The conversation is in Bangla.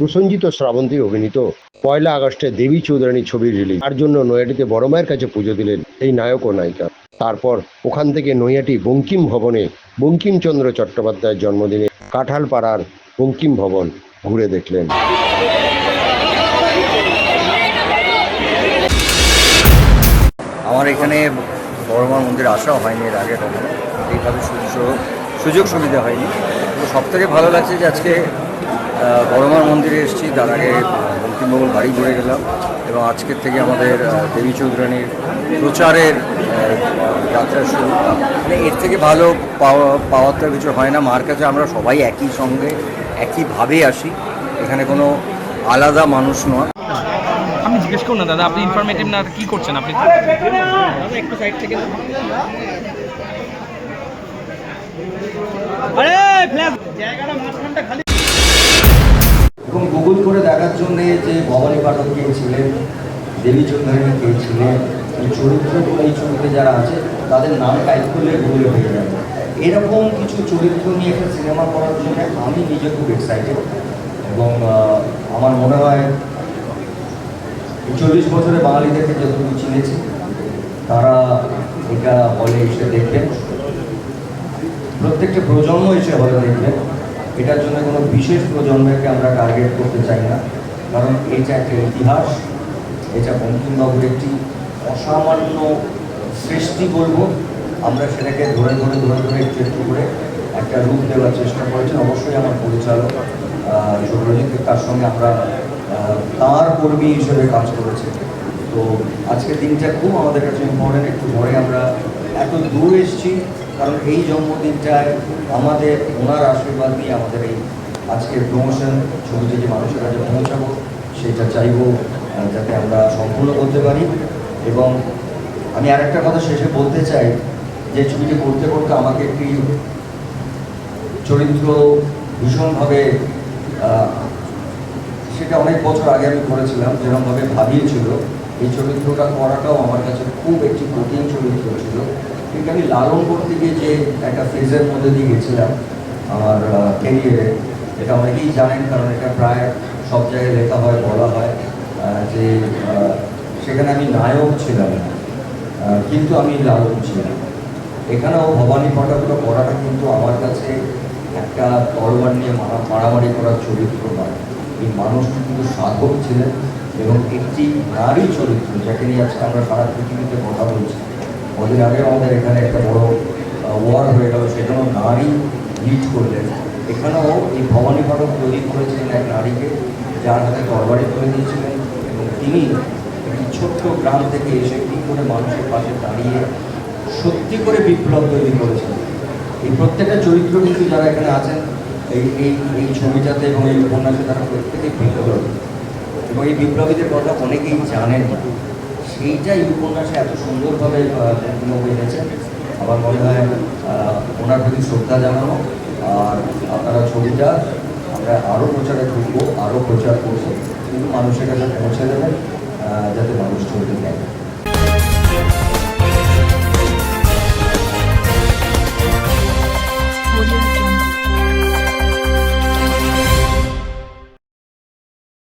প্রসঞ্জিত শ্রাবন্তী অভিনীত পয়লা আগস্টে দেবী চৌধুরানী ছবির রিলিজ তার জন্য নৈহাটিতে বড় মায়ের কাছে পুজো দিলেন এই নায়ক ও নায়িকা। তারপর ওখান থেকে নৈয়াটি বঙ্কিম ভবনে বঙ্কিমচন্দ্র চট্টোপাধ্যায়ের জন্মদিনে কাঁঠালপাড়ার বঙ্কিম ভবন ঘুরে দেখলেন। আমার এখানে বড়মার মন্দির আসাও হয়নি এর আগে এইভাবে সুযোগ সুযোগ সুবিধা হয়নি। সব থেকে ভালো লাগছে যে আজকে বড়মার মন্দিরে এসেছি তার আগে বঙ্কিমবাবুর বাড়ি ঘুরে গেলাম এবং আজকের থেকে আমাদের দেবী চৌধুরানীর প্রচারের যাত্রা শুরু। মানে এর থেকে ভালো পাওয়া পাওয়ার তো কিছু হয় না। মার কাছে আমরা সবাই একই সঙ্গে একইভাবে আসি। এখানে কোনো আলাদা মানুষ নয়। আপনি জিজ্ঞেস করুন না দাদা আপনি ইনফরমেটিভ না কি করছেন আপনি? একটু সাইড থেকে আরে ফ্ল্যাগ জায়গাটা মাঝখানটা খালি গুগল করে দেখার জন্যে যে ভবানী পাঠক কে ছিলেন, দেবী চৌধুরী কে ছিলেন, এই এই ছবিতে যারা আছে, তাদের নাম টাইপ করলে গুগলে হয়ে যাবে। এরকম কিছু চরিত্র নিয়ে একটা সিনেমা করার জন্য আমি নিজে খুব এক্সাইটেড এবং আমার মনে হয় চল্লিশ বছরে বাঙালিদেরকে যতটুকু চিনেছি, তারা এটা হলে এসে দেখবেন। প্রত্যেকটা প্রজন্ম এসে হলে দেখবেন। এটার জন্য কোনো বিশেষ প্রজন্মকে আমরা টার্গেট করতে চাই না। কারণ এটা একটা ইতিহাস, এটা বঙ্কিমবাবুর একটি অসামান্য সৃষ্টি বলব। আমরা সেটাকে ধরে ধরে ধরে ধরে একটু করে একটা রূপ দেওয়ার চেষ্টা করেছি। অবশ্যই আমার পরিচালক সৌরজিৎ তার সঙ্গে আমরা তাঁর কর্মী হিসেবে কাজ করেছি। তো আজকের দিনটা খুব আমাদের কাছে ইম্পর্টেন্ট একটু পরে আমরা এত দূর এসেছি, কারণ এই জন্মদিনটায় আমাদের ওনার আশীর্বাদ নিয়ে আমাদের এই আজকের প্রমোশন ছবিটি যে মানুষের কাছে পৌঁছাবো, সেটা চাইব যাতে আমরা সম্পূর্ণ করতে পারি। এবং আমি আরেকটা কথা শেষে বলতে চাই, যে ছবিটি করতে করতে আমাকে একটি চরিত্র ভীষণভাবে সেটা অনেক বছর আগে আমি করেছিলাম যেরকমভাবে ভাবিয়েছিল এই চরিত্রটা করাটাও আমার কাছে খুব একটি কঠিন চরিত্র ছিল। কিন্তু আমি লালন করতে গিয়ে যে একটা ফেজের মধ্যে দিয়ে গেছিলাম আমার ক্যারিয়ারে এটা অনেকেই জানেন কারণ এটা প্রায় সব জায়গায় লেখা হয়, বলা হয় যে সেখানে আমি নায়ক ছিলাম। কিন্তু আমি লালন ছিলাম। এখানেও ভবানী পাঠকটা করাটা কিন্তু আমার কাছে একটা তরবার নিয়ে মারামারি করার চরিত্র নয়। এই মানুষটি কিন্তু সাধক ছিলেন। এবং একটি নারী চরিত্র যাকে নিয়ে আজকে আমরা সারা পৃথিবীতে কথা বলছি। কদিন আগে আমাদের এখানে একটা বড় ওয়ার হয়ে গেল সেখানেও নারী লিড করলেন। এখানেও এই ভবানী পাঠক তৈরি করেছিলেন এক নারীকে, যার হাতে তরবারি তুলে দিয়েছিলেন এবং তিনি একটি ছোট্ট গ্রাম থেকে এসে কী করে মানুষের পাশে দাঁড়িয়ে সত্যি করে বিপ্লব তৈরি করেছেন। এই প্রত্যেকটা চরিত্র কিন্তু যারা এখানে আছেন, এই এই ছবিটাতে এবং এই উপন্যাসে তারা প্রত্যেকেই বিপ্লবী এবং এই বিপ্লবীদের কথা অনেকেই জানেন। না সেইটা এই উপন্যাসে এত সুন্দরভাবে বিনোদ এনেছেন আমার মনে হয় ওনার প্রতি শ্রদ্ধা জানানো, আর আপনারা ছবিটা, আমরা আরও প্রচারে ঢুকবো আরও প্রচার করব কিন্তু মানুষের কাছে পৌঁছে দেবেন যাতে মানুষ ছবিটা দেখে।